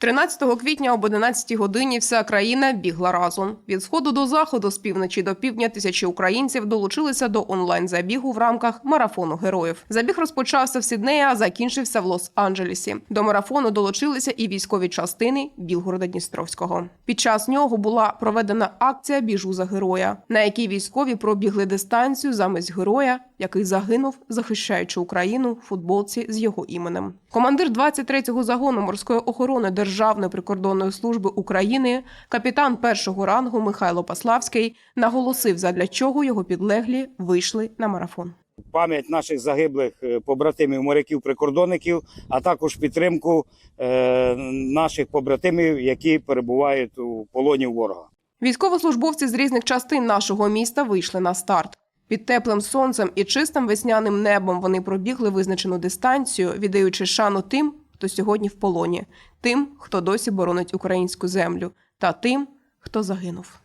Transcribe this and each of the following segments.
13 квітня об 11 годині вся країна бігла разом. Від сходу до заходу, з півночі до півдня тисячі українців долучилися до онлайн-забігу в рамках марафону героїв. Забіг розпочався в Сіднеї, а закінчився в Лос-Анджелесі. До марафону долучилися і військові частини Білгорода Дністровського. Під час нього була проведена акція Біжу за героя, на якій військові пробігли дистанцію замість героя, який загинув, захищаючи Україну в футболці з його іменем. Командир 23-го загону морської охорони Державної прикордонної служби України, капітан першого рангу Михайло Паславський, наголосив, задля чого його підлеглі вийшли на марафон. пам'ять наших загиблих е, побратимів, моряків, прикордонників, а також підтримку е, наших побратимів, які перебувають у полоні ворога. Військовослужбовці з різних частин нашого міста вийшли на старт. Під теплим сонцем і чистим весняним небом вони пробігли визначену дистанцію, віддаючи шану тим, хто сьогодні в полоні, тим, хто досі боронить українську землю, та тим, хто загинув.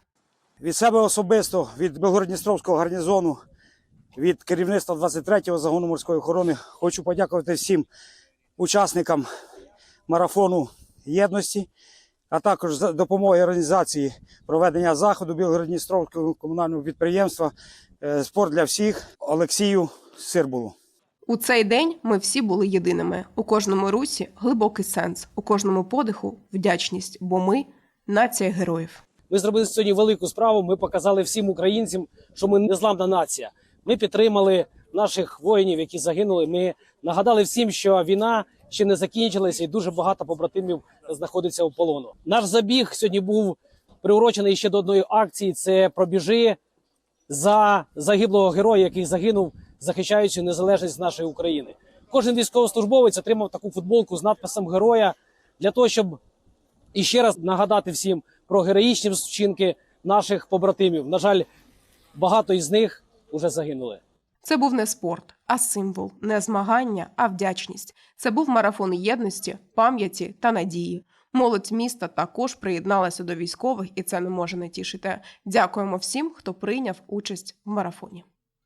Від себе особисто, від Белгородністровського гарнізону, від керівництва 23-го загону морської охорони хочу подякувати всім учасникам марафону єдності, а також за допомоги організації проведення заходу Білгородністровського комунального підприємства е, Спорт для всіх Олексію Сирбулу. У цей день ми всі були єдиними. У кожному русі глибокий сенс, у кожному подиху вдячність, бо ми нація героїв. Ми зробили сьогодні велику справу. Ми показали всім українцям, що ми незламна нація. Ми підтримали наших воїнів, які загинули. Ми нагадали всім, що війна ще не закінчилася, і дуже багато побратимів знаходиться у полону. Наш забіг сьогодні був приурочений ще до одної акції: це пробіжи за загиблого героя, який загинув, захищаючи незалежність нашої України. Кожен військовослужбовець отримав таку футболку з надписом героя для того, щоб і ще раз нагадати всім про героїчні вчинки наших побратимів. На жаль, багато із них вже загинули. Це був не спорт, а символ, не змагання, а вдячність. Це був марафон єдності, пам'яті та надії. Молодь міста також приєдналася до військових, і це не може не тішити. Дякуємо всім, хто прийняв участь в марафоні.